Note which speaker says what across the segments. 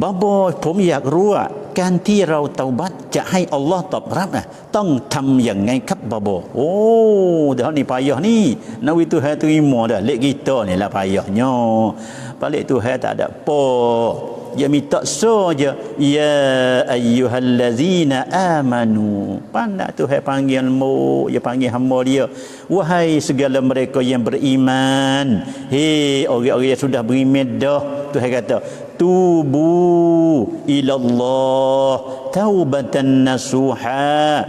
Speaker 1: บอยผมอยากรู้ว่าการที่เราเตาบัตจะให้อัลลอฮ์ตอบรับนะต้องทำอย่างไงครับบอบโอ้เดี๋ยวนี่payah ni nawi tu hai terima dah lek kita ni lah payahnya balik tu hai tak ada apa dia minta saja ya ayyuhallazina amanu pandai tu hai panggil mu dia panggil hamba dia wahai segala mereka yang beriman hei orang-orang yang sudah beriman dah tu kata tubu ilallah taubatan nasuha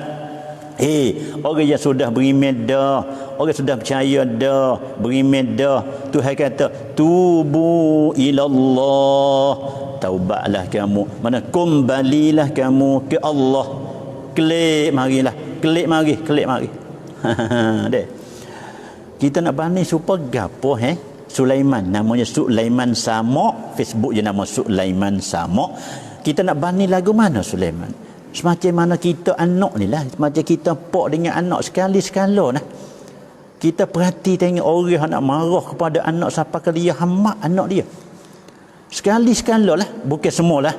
Speaker 1: Eh, orang yang sudah beriman dah, orang sudah percaya dah, beriman dah. Tuhan kata, tubu ilallah. Taubatlah kamu. Mana kembalilah kamu ke Allah. Kelik marilah. Kelik mari, kelik mari. Dek. Kita nak bani supaya gapo eh? Sulaiman. Namanya Sulaiman Samok. Facebook je nama Sulaiman Samok. Kita nak bani lagu mana Sulaiman? Semacam mana kita anak ni lah. Semacam kita pok dengan anak sekali sekala nah. Kita perhati tengok orang nak marah kepada anak siapa ke dia hamak anak dia. Sekali sekala lah. Bukan semua lah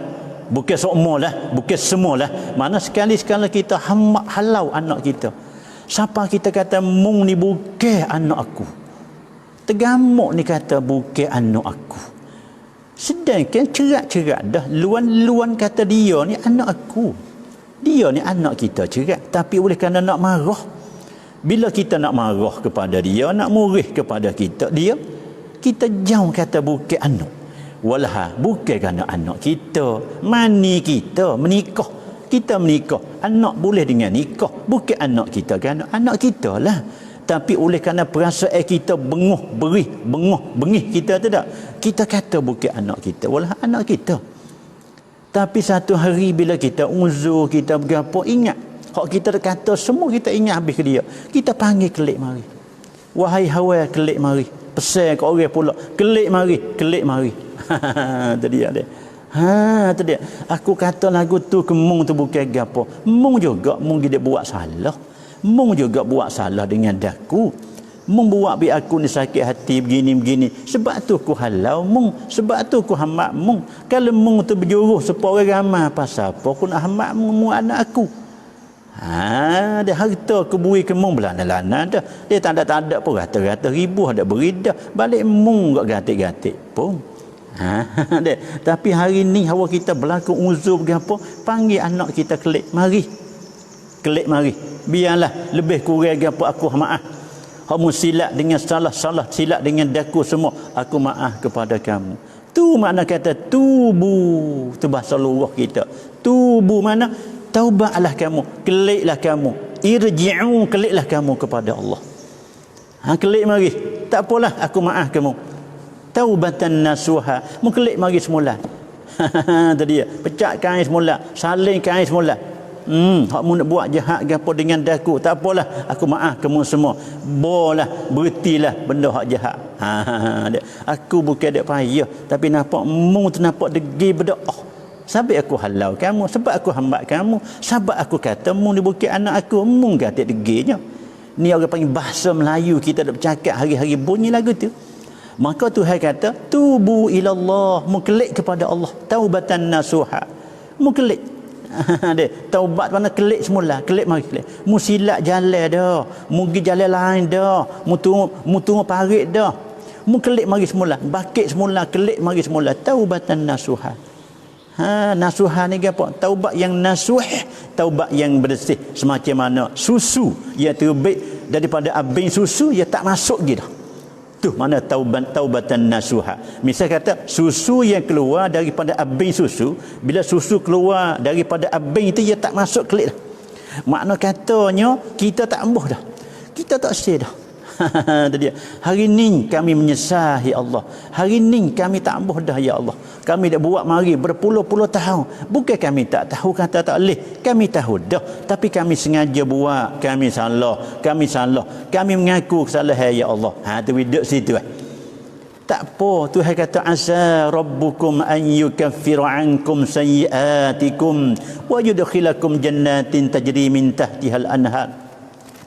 Speaker 1: bukan semua lah bukan semua lah mana sekali sekala kita hamak halau anak kita. Siapa kita kata mung ni bukan anak aku tergamuk ni kata bukan anak aku. Sedangkan cerak-cerak dah luan-luan kata dia ni anak aku. Dia ni anak kita cerak tapi oleh kerana nak marah bila kita nak marah kepada dia nak murih kepada kita dia kita jauh kata bukan anak. Walah bukan kerana anak kita mani kita menikah. Kita menikah anak boleh dengan nikah. Bukan anak kita kerana anak kita lah tapi oleh kerana perasaan kita benguh beri benguh bengih kita tidak kita kata bukan anak kita walah anak kita. Tapi satu hari bila kita uzur kita berapa ingat. Hak kita kata semua kita ingat habis ke dia. Kita panggil kelik mari. Wahai hawa kelik mari. Pesan ke orang pula kelik mari kelik mari. Tadi ada Ha tu dia. Aku kata lagu tu ke mung tu bukan gapo. Mung juga mung dia buat salah. Mung juga buat salah dengan daku. Mung buat bi aku ni sakit hati begini-begini. Sebab tu aku halau mung. Sebab tu aku hamak mung. Kalau mung tu berjuruh sepuluh orang ramai pasal apa aku nak hamak mung, mung anak aku. Ha, dia harta kebui ke mung belana-lana dah. Dia tak ada tak ada pun rata-rata ribu ada beridah. Balik mung gak gatik-gatik pun. Ha, dia. Tapi hari ni hawa kita berlaku uzur apa panggil anak kita kelik mari. Kelik mari. Biarlah lebih kurang apa aku maaf. Kamu silap dengan salah-salah, silap dengan daku semua. Aku maaf kepada kamu. Tu makna kata tubu. Tu bahasa luruh kita. Tubu mana? Taubatlah kamu. Keliklah kamu. Irji'u keliklah kamu kepada Allah. Ha, kelik mari. Tak apalah aku maaf kamu taubatan nasuha mengkelik mari semula tadi dia pecah kain semula saling kain semula Hmm, hak mu nak buat jahat ke apa dengan daku, tak apalah, aku maaf kamu semua. Bolah, berhentilah benda hak jahat. Ha, ha, ha, aku bukan dak payah, tapi nampak mu tu nampak degi berdoa. Sebab aku halau kamu, sebab aku hambat kamu, sebab aku kata mu ni bukan anak aku, mu kata deginya. Ni orang panggil bahasa Melayu kita dak bercakap hari-hari bunyi lagu tu. Maka Tuhan kata, tubu ilallah, muklik kepada Allah, taubatan nasuha. Muklik. dia taubat mana kelik semula, kelik mari kelik. Mu silap jalan dah, mu pergi jalan lain dah, mu tunggu mu tunggu parit dah. Mu kelik mari semula, bakit semula, kelik mari semula, taubatan nasuha. Ha, nasuha ni apa? Taubat yang nasuh, taubat yang bersih semacam mana susu yang terbit daripada abing susu ia tak masuk gitu. Tu mana taubat taubatan nasuha. Misal kata susu yang keluar daripada abing susu, bila susu keluar daripada abing itu ia tak masuk kelik dah. Makna katanya kita tak embuh dah. Kita tak sih dah. Tadi hari ni kami menyesal ya Allah. Hari ni kami tak embuh dah ya Allah. Kami dah buat mari berpuluh-puluh tahun. Bukan kami tak tahu kata tak boleh. Kami tahu dah. Tapi kami sengaja buat. Kami salah. Kami salah. Kami mengaku kesalahan ya Allah. Ha tu duduk situ eh. Tak apa. Tuhan kata asa rabbukum an yukaffiru ankum sayyiatikum wa yudkhilakum jannatin tajri min tahtihal anhar.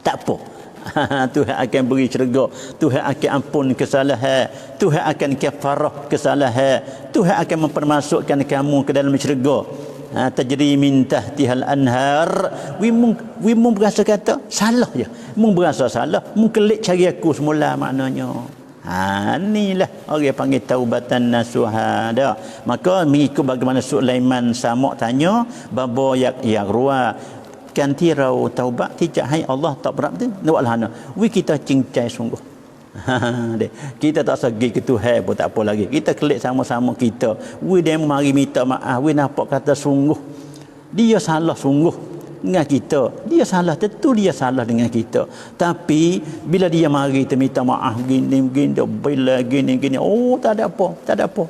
Speaker 1: Tak apa. Tuhan akan beri syurga. Tuhan akan ampun kesalahan. Tuhan akan kafarah kesalahan. Tuhan akan mempermasukkan kamu ke dalam syurga. Ha, tajri min tahtihal anhar. We mung we mung berasa kata salah je. Mung berasa salah mung kelik cari aku semula maknanya. Ha inilah orang panggil taubatan nasuha dah. Maka mengikut bagaimana Sulaiman Samak tanya babo yak yak kan tirau taubat tidak hai Allah tak berat tu nak lah we kita cincai sungguh. Kita tak segi ke Tuhan pun tak apa lagi. Kita kelik sama-sama kita. We dia mari minta maaf. We nampak kata sungguh. Dia salah sungguh dengan kita. Dia salah tentu dia salah dengan kita. Tapi bila dia mari kita minta maaf gini gini bila gini gini. Oh tak ada apa tak ada apa.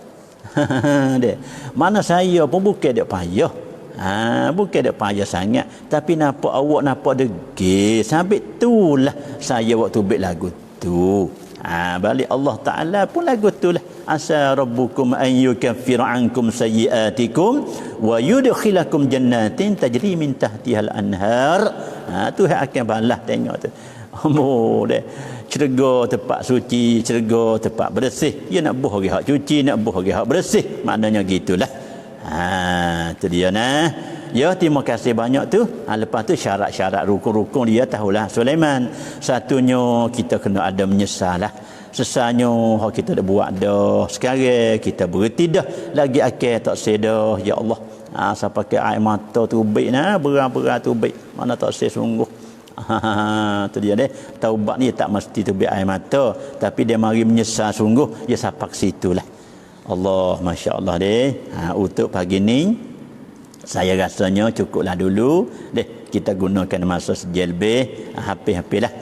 Speaker 1: Mana saya pun bukan dia payah Ha, bukan dia payah sangat. Tapi nampak awak nampak degil sampai itulah saya waktu bet lagu tu. Ha, balik Allah Ta'ala pun lagu tu lah asa rabbukum an yukaffir ankum sayiatikum wa yudkhilakum jannatin tajri min tahtiha al-anhar ha Tuhan akan balas tengok tu. Oh deh cerga tempat suci cerga tempat bersih. Dia nak buh lagi hak cuci nak buh lagi hak bersih. Maknanya gitulah ha tu dia nah. Ya, terima kasih banyak tu. Ha, lepas tu syarat-syarat rukun-rukun dia tahulah Sulaiman. Satunya kita kena ada menyesal lah. Sesanya hak kita dah buat dah. Sekarang kita berhenti dah lagi akhir tak sedah ya Allah. Ha, saya pakai air mata tu baik nah. Berang-berang tu baik. Mana tak sedar sungguh. Ha, tu dia deh. Taubat ni tak mesti tu air mata. Tapi dia mari menyesal sungguh. Dia sapak situlah Allah Masya Allah deh. Ha, untuk pagi ni saya rasanya cukuplah dulu. Deh kita gunakan masa sejel lebih ha, hampir-hampir lah